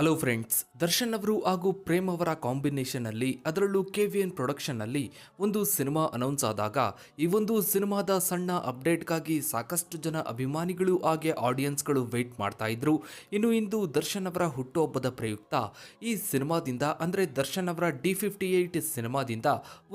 Hello friends Darshan ಅವರು ಹಾಗೂ ಪ್ರೇಮ್ ಅವರ ಕಾಂಬಿನೇಷನ್ ಅಲ್ಲಿ, ಅದರಲ್ಲೂ ಕೆ ವಿ ಎನ್ ಪ್ರೊಡಕ್ಷನ್ ಅಲ್ಲಿ ಒಂದು ಸಿನಿಮಾ ಅನೌನ್ಸ್ ಆದಾಗ, ಈ ಒಂದು ಸಿನಿಮಾದ ಸಣ್ಣ ಅಪ್ಡೇಟ್ಗಾಗಿ ಸಾಕಷ್ಟು ಜನ ಅಭಿಮಾನಿಗಳು ಹಾಗೆ ಆಡಿಯನ್ಸ್ಗಳು ವೆಯ್ಟ್ ಮಾಡ್ತಾ ಇದ್ರು. ಇನ್ನು ಇಂದು ದರ್ಶನ್ ಅವರ ಹುಟ್ಟುಹಬ್ಬದ ಪ್ರಯುಕ್ತ, ಈ ಸಿನಿಮಾದಿಂದ ಅಂದರೆ ದರ್ಶನ್ ಅವರ ಡಿ ಫಿಫ್ಟಿ ಏಯ್ಟ್ ಸಿನಿಮಾದಿಂದ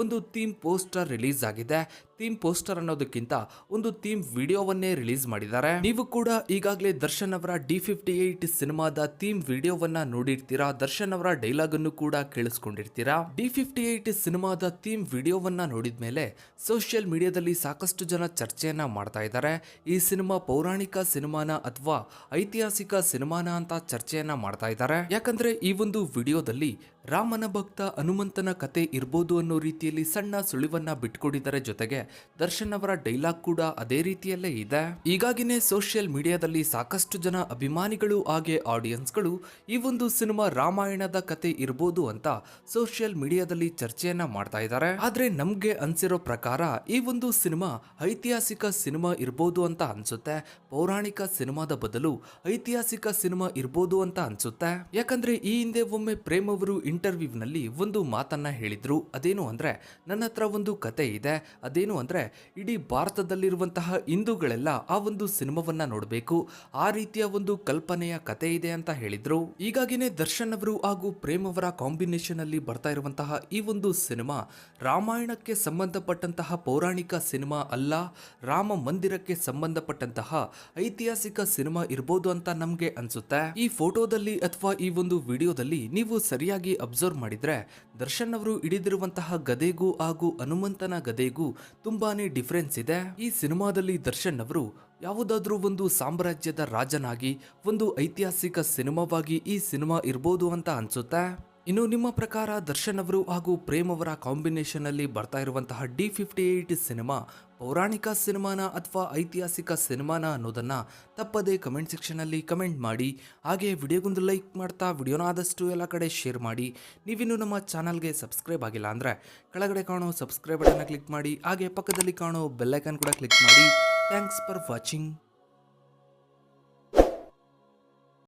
ಒಂದು ಥೀಮ್ ಪೋಸ್ಟರ್ ರಿಲೀಸ್ ಆಗಿದೆ. ಥೀಮ್ ಪೋಸ್ಟರ್ ಅನ್ನೋದಕ್ಕಿಂತ ಒಂದು ಥೀಮ್ ವಿಡಿಯೋವನ್ನೇ ರಿಲೀಸ್ ಮಾಡಿದ್ದಾರೆ. ನೀವು ಕೂಡ ಈಗಾಗಲೇ ದರ್ಶನ್ ಅವರ ಡಿ ಫಿಫ್ಟಿ ಏಟ್ ಸಿನಿಮಾದ ಥೀಮ್ ವಿಡಿಯೋವನ್ನ ನೋಡಿರ್ತೀರಾ? ದರ್ಶನ್ ಅವರ ಡೈಲಾಗ್ ಅನ್ನು ಕೂಡ ಕೇಳಿಸ್ಕೊಂಡಿರ್ತೀರಾ? ಡಿ ಫಿಫ್ಟಿ ಏಟ್ ಸಿನಿಮಾದ ಥೀಮ್ ವಿಡಿಯೋವನ್ನ ನೋಡಿದ ಮೇಲೆ ಸೋಷಿಯಲ್ ಮೀಡಿಯಾದಲ್ಲಿ ಸಾಕಷ್ಟು ಜನ ಚರ್ಚೆಯನ್ನ ಮಾಡ್ತಾ ಇದ್ದಾರೆ. ಈ ಸಿನಿಮಾ ಪೌರಾಣಿಕ ಸಿನಿಮಾನ ಅಥವಾ ಐತಿಹಾಸಿಕ ಸಿನಿಮಾನ ಅಂತ ಚರ್ಚೆಯನ್ನ ಮಾಡ್ತಾ ಇದ್ದಾರೆ. ಯಾಕಂದ್ರೆ ಈ ಒಂದು ವಿಡಿಯೋದಲ್ಲಿ ರಾಮನ ಭಕ್ತ ಹನುಮಂತನ ಕತೆ ಇರ್ಬೋದು ಅನ್ನೋ ರೀತಿಯಲ್ಲಿ ಸಣ್ಣ ಸುಳಿವನ್ನ ಬಿಟ್ಕೊಂಡಿದ್ದಾರೆ ಜೊತೆಗೆ ದರ್ಶನ್ ಅವರ ಡೈಲಾಗ್ ಕೂಡ ಅದೇ ರೀತಿಯಲ್ಲೇ ಇದೆ. ಈಗಾಗಿನೇ ಸೋಷಿಯಲ್ ಮೀಡಿಯಾದಲ್ಲಿ ಸಾಕಷ್ಟು ಜನ ಅಭಿಮಾನಿಗಳು ಹಾಗೆ ಆಡಿಯನ್ಸ್ಗಳು ಈ ಒಂದು ಸಿನಿಮಾ ರಾಮಾಯಣದ ಕತೆ ಇರ್ಬೋದು ಅಂತ ಸೋಷಿಯಲ್ ಮೀಡಿಯಾದಲ್ಲಿ ಚರ್ಚೆಯನ್ನ ಮಾಡ್ತಾ ಇದ್ದಾರೆ. ಆದ್ರೆ ನಮ್ಗೆ ಅನ್ಸಿರೋ ಪ್ರಕಾರ ಈ ಒಂದು ಸಿನಿಮಾ ಐತಿಹಾಸಿಕ ಸಿನಿಮಾ ಇರ್ಬೋದು ಅಂತ ಅನ್ಸುತ್ತೆ. ಪೌರಾಣಿಕ ಸಿನಿಮಾದ ಬದಲು ಐತಿಹಾಸಿಕ ಸಿನಿಮಾ ಇರ್ಬೋದು ಅಂತ ಅನ್ಸುತ್ತೆ. ಯಾಕಂದ್ರೆ ಈ ಹಿಂದೆ ಒಮ್ಮೆ ಪ್ರೇಮ್ ಅವರು ಇಂಟರ್ವ್ಯೂನಲ್ಲಿ ಒಂದು ಮಾತನ್ನ ಹೇಳಿದ್ರು. ಅದೇನು ಅಂದ್ರೆ, ನನ್ನ ಹತ್ರ ಒಂದು ಕತೆ ಇದೆ. ಅದೇನು ಅಂದ್ರೆ ಇಡೀ ಭಾರತದಲ್ಲಿರುವಂತಹ ಹಿಂದೂಗಳೆಲ್ಲ ಆ ಒಂದು ಸಿನಿಮಾವನ್ನ ನೋಡಬೇಕು. ಆ ರೀತಿಯ ಒಂದು ಕಲ್ಪನೆಯ ಕತೆ ಇದೆ ಅಂತ ಹೇಳಿದರು. ಈಗಾಗಿನೇ ದರ್ಶನ್ ಅವರು ಹಾಗೂ ಪ್ರೇಮ್ ಅವರ ಕಾಂಬಿನೇಷನ್ ಅಲ್ಲಿ ಬರ್ತಾ ಇರುವಂತಹ ಈ ಒಂದು ಸಿನಿಮಾ ರಾಮಾಯಣಕ್ಕೆ ಸಂಬಂಧಪಟ್ಟಂತಹ ಪೌರಾಣಿಕ ಸಿನಿಮಾ ಅಲ್ಲ, ರಾಮ ಮಂದಿರಕ್ಕೆ ಸಂಬಂಧಪಟ್ಟಂತಹ ಐತಿಹಾಸಿಕ ಸಿನಿಮಾ ಇರ್ಬೋದು ಅಂತ ನಮಗೆ ಅನ್ಸುತ್ತೆ. ಈ ಫೋಟೋದಲ್ಲಿ ಅಥವಾ ಈ ಒಂದು ವಿಡಿಯೋದಲ್ಲಿ ನೀವು ಸರಿಯಾಗಿ ಅಬ್ಸರ್ವ್ ಮಾಡಿದ್ರೆ ದರ್ಶನ್ ಅವರು ಹಿಡಿದಿರುವಂತಹ ಗದೆಗೂ ಹಾಗೂ ಹನುಮಂತನ ಗದೆಗೂ ತುಂಬಾನೇ ಡಿಫ್ರೆನ್ಸ್ ಇದೆ. ಈ ಸಿನಿಮಾದಲ್ಲಿ ದರ್ಶನ್ ಅವರು ಯಾವುದಾದ್ರೂ ಒಂದು ಸಾಮ್ರಾಜ್ಯದ ರಾಜನಾಗಿ ಒಂದು ಐತಿಹಾಸಿಕ ಸಿನಿಮಾವಾಗಿ ಈ ಸಿನಿಮಾ ಇರ್ಬೋದು ಅಂತ ಅನ್ಸುತ್ತೆ? ಇನ್ನು ನಿಮ್ಮ ಪ್ರಕಾರ ದರ್ಶನ್ ಅವರು ಹಾಗೂ ಪ್ರೇಮ್ ಅವರ ಕಾಂಬಿನೇಷನ್ ಅಲ್ಲಿ ಬರ್ತಾ ಇರುವಂತಹ ಡಿ ಫಿಫ್ಟಿ ಏಟ್ ಸಿನಿಮಾ ಪೌರಾಣಿಕ ಸಿನಿಮಾನ ಅಥವಾ ಐತಿಹಾಸಿಕ ಸಿನಿಮಾನ ಅನ್ನೋದನ್ನ ತಪ್ಪದೇ ಕಮೆಂಟ್ ಸೆಕ್ಷನ್ ಅಲ್ಲಿ ಕಮೆಂಟ್ ಮಾಡಿ. ಹಾಗೆ ವಿಡಿಯೋಗೊಂದು ಲೈಕ್ ಮಾಡ್ತಾ ವಿಡಿಯೋನ ಆದಷ್ಟು ಎಲ್ಲ ಕಡೆ ಶೇರ್ ಮಾಡಿ. ನೀವಿನ್ನು ನಮ್ಮ ಚಾನಲ್ಗೆ ಸಬ್ಸ್ಕ್ರೈಬ್ ಆಗಿಲ್ಲ ಅಂದ್ರೆ ಕೆಳಗಡೆ ಕಾಣೋ ಸಬ್ಸ್ಕ್ರೈಬ್ ಬಟನ್ ಕ್ಲಿಕ್ ಮಾಡಿ. ಹಾಗೆ ಪಕ್ಕದಲ್ಲಿ ಕಾಣೋ ಬೆಲ್ಲೈಕನ್ ಕೂಡ ಕ್ಲಿಕ್ ಮಾಡಿ. Thanks for watching